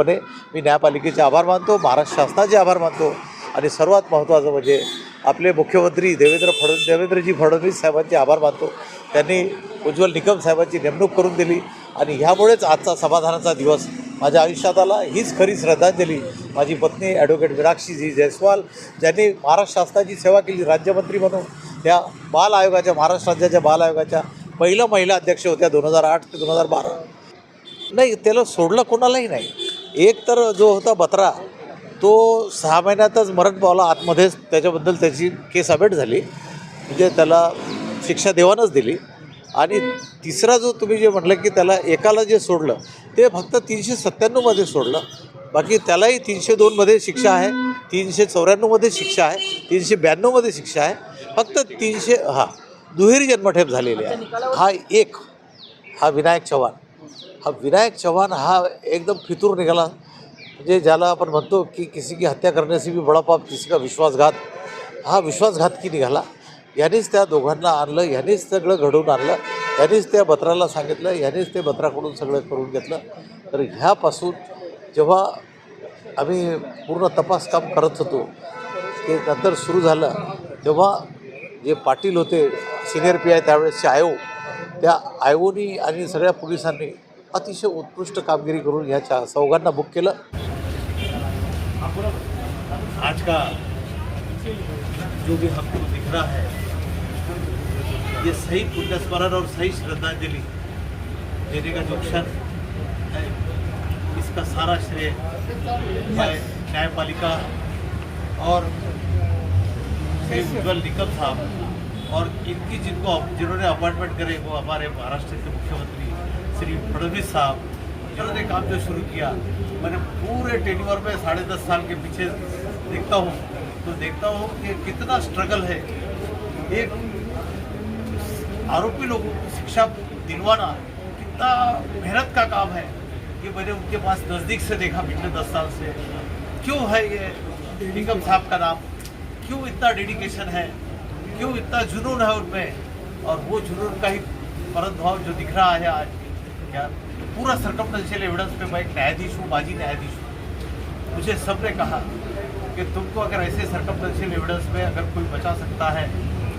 पूर्णपणे मी न्यायपालिकेचे आभार मानतो महाराष्ट्र शासनाचे आभार मानतो आणि सर्वात महत्त्वाचं म्हणजे आपले मुख्यमंत्री देवेंद्र फड देवेंद्रजी फडणवीस साहेबांचे आभार मानतो. त्यांनी उज्ज्वल निकम साहेबांची नेमणूक करून दिली आणि ह्यामुळेच आजचा समाधानाचा दिवस माझ्या आयुष्यात आला. हीच खरी श्रद्धांजली माझी पत्नी ॲडव्होकेट मीनाक्षीजी जयस्वाल ज्यांनी महाराष्ट्र शासनाची सेवा केली राज्यमंत्री म्हणून. त्या बाल आयोगाच्या महाराष्ट्र राज्याच्या बाल आयोगाच्या पहिलं महिला अध्यक्ष होत्या दोन हजार आठ ते दोन हजार बारा. नाही त्याला सोडलं कोणालाही नाही. एक तर जो होता बत्रा तो सहा महिन्यातच मरण पावला. आतमध्येच त्याच्याबद्दल त्याची केस अबेट झाली. म्हणजे त्याला शिक्षा देवानच दिली. आणि तिसरा जो तुम्ही जे म्हटलं की त्याला एकाला जे सोडलं ते फक्त तीनशे सत्त्याण्णवमध्ये सोडलं. बाकी त्यालाही तीनशे दोनमध्ये शिक्षा आहे तीनशे चौऱ्याण्णवमध्ये शिक्षा आहे तीनशे ब्याण्णवमध्ये शिक्षा आहे. फक्त तीनशे हां दुहेरी जन्मठेप झालेली आहे. हा एक हा विनायक चव्हाण. हा विनायक चव्हाण हा एकदम फितूर निघाला. म्हणजे ज्याला आपण म्हणतो की किसी की हत्या करने बी भी बडा पाप किसी का विश्वासघात हा विश्वासघातकी निघाला. यांनीच त्या दोघांना आणलं यांनीच सगळं घडवून आणलं यांनीच त्या बत्राला सांगितलं यांनीच ते बत्राकडून सगळं करून घेतलं. तर ह्यापासून जेव्हा आम्ही पूर्ण तपास काम करत होतो ते नंतर सुरू झालं. तेव्हा जे पाटील होते सिनियर पी आय त्यावेळेसचे आयो त्या आयोनी आणि सगळ्या पोलिसांनी अतिशय उत्कृष्ट कामगिरी करून ह्याच्या चौघांना बुक केलं. आज का जो भी हमको दिख रहा है ये सही पुण्य स्मरण और सही श्रद्धांजलि देने का जो क्षण है इसका सारा श्रेय न्यायपालिका और श्री उज्ज्वल निकम साहब और इनकी जिनको जिन्होंने अपॉइंटमेंट करे वो हमारे महाराष्ट्र के मुख्यमंत्री श्री फडणवीस साहब, जिन्होंने काम जो शुरू किया, मैंने पूरे टेन्योर में साढ़े दस साल के पीछे देखता हूँ। तो देखता हूँ कि कितना स्ट्रगल है। एक आरोपी लोगों को शिक्षा दिलवाना कितना मेहनत का काम है ये मैंने उनके पास नज़दीक से देखा पिछले दस साल से। क्यों है ये निगम साहब का नाम? क्यों इतना डेडिकेशन है? क्यों इतना जुनून है उनमें? और वो जुनून का ही परत भाव जो दिख रहा है आज क्या? पूरा सरकमटेंशियल एविडेंस पे मैं एक न्यायाधीश हूँ, माजी न्यायाधीश हूँ। मुझे सबने कहा कि तुमको अगर ऐसे सरकमटेंशियल एविडेंस में अगर कोई बचा सकता है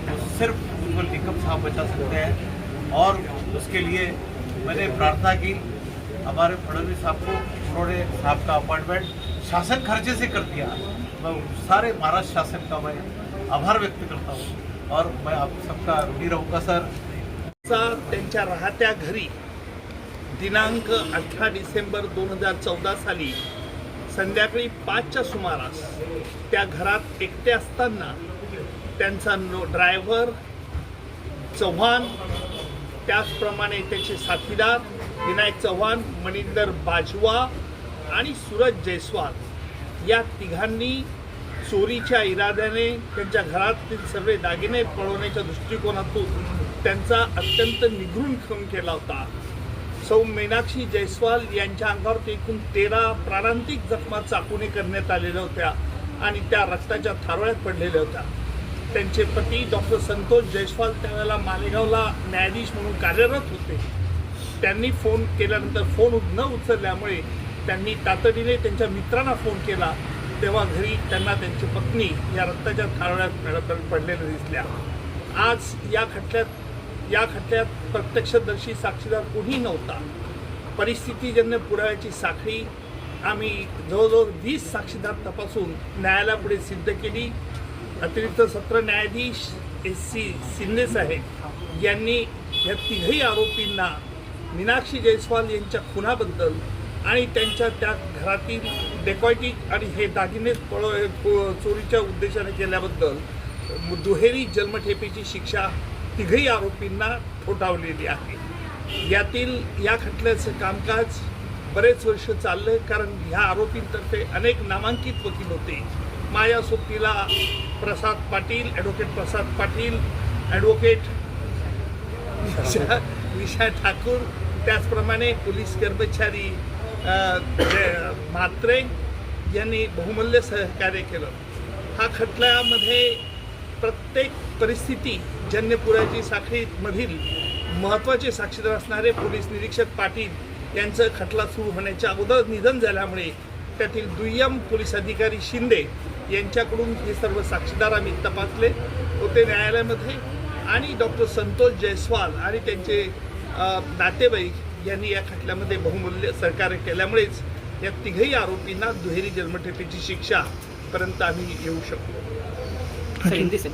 तो सिर्फ़ उज्ज्वल निकम साहब बचा सकते हैं। और उसके लिए मैंने प्रार्थना की। हमारे फडणवीस साहब को उन्होंने साहब का अपॉइंटमेंट शासन खर्चे से कर दिया। मैं सारे महाराष्ट्र शासन का मैं आभार व्यक्त करता हूँ। और मैं आप सबका ऋणी रहूँगा, सर। त्यांच्या राहत्या घरी दिनांक अठरा डिसेंबर दोन हजार चौदा साली संध्याकाळी पाचच्या सुमारास त्या घरात एकटे असताना त्यांचा नो ड्रायव्हर चव्हाण त्याचप्रमाणे त्याचे साथीदार विनायक चव्हाण मणिंदर बाजवा आणि सूरज जयस्वाल या तिघांनी चोरीच्या इराद्याने त्यांच्या घरातील सर्व दागिने पळवण्याच्या दृष्टिकोनातून त्यांचा अत्यंत निघून खून केला होता. सौ मीनाक्षी जयस्वाल यांच्या अंगावर एकूण तेरा प्राणांतिक जखमा चाकूने करण्यात आलेल्या होत्या आणि त्या रक्ताच्या थारोळ्यात पडलेल्या होत्या. त्यांचे पती डॉक्टर संतोष जयस्वाल त्यावेळेला मालेगावला न्यायाधीश म्हणून कार्यरत होते. त्यांनी फोन केल्यानंतर फोन न उचलल्यामुळे त्यांनी तातडीने त्यांच्या मित्रांना फोन केला. तेव्हा घरी त्यांना त्यांची पत्नी या रक्ताच्या थारोळ्यात पडलेल्या दिसल्या. आज या खटल्यात या खटल्यात प्रत्यक्षदर्शी साक्षीदार कोणी नव्हता. परिस्थितीजन्य पुराव्याची साखळी आम्ही जवळजवळ वीस साक्षीदार तपासून न्यायालयापुढे सिद्ध केली. अतिरिक्त सत्र न्यायाधीश एस सी शिंदे साहेब यांनी या तिघही आरोपींना मीनाक्षी जयस्वाल यांच्या खुनाबद्दल आणि त्यांच्या त्या घरातील डेकॉयटिक आणि हे दागिने पळ चोरीच्या उद्देशाने केल्याबद्दल दुहेरी जन्मठेपेची शिक्षा तिघही आरोपींना ठोठावलेली आहे. यातील या खटल्याचं कामकाज बरेच वर्ष चाललं कारण ह्या आरोपींतर्फे अनेक नामांकित वकील होते. माया सोबतीला प्रसाद पाटील ॲडव्होकेट प्रसाद पाटील ॲडव्होकेट विशा ठाकूर त्याचप्रमाणे पोलीस कर्मचारी म्हात्रे यांनी बहुमूल्य सहकार्य केलं. हा खटल्यामध्ये प्रत्येक परिस्थिती जन्यपुराची साखळीमधील महत्त्वाचे साक्षीदार असणारे पोलीस निरीक्षक पाटील यांचं खटला सुरू होण्याच्या अगोदर निधन झाल्यामुळे त्यातील दुय्यम पोलीस अधिकारी शिंदे यांच्याकडून हे सर्व साक्षीदार आम्ही तपासले. होते न्यायालयामध्ये आणि डॉक्टर संतोष जयस्वाल आणि त्यांचे नातेवाईक यांनी या खटल्यामध्ये बहुमूल्य सहकार्य केल्यामुळेच या तिघही आरोपींना दुहेरी जन्मठेपेची शिक्षा पर्यंत आम्ही येऊ शकतो सर हिंदी से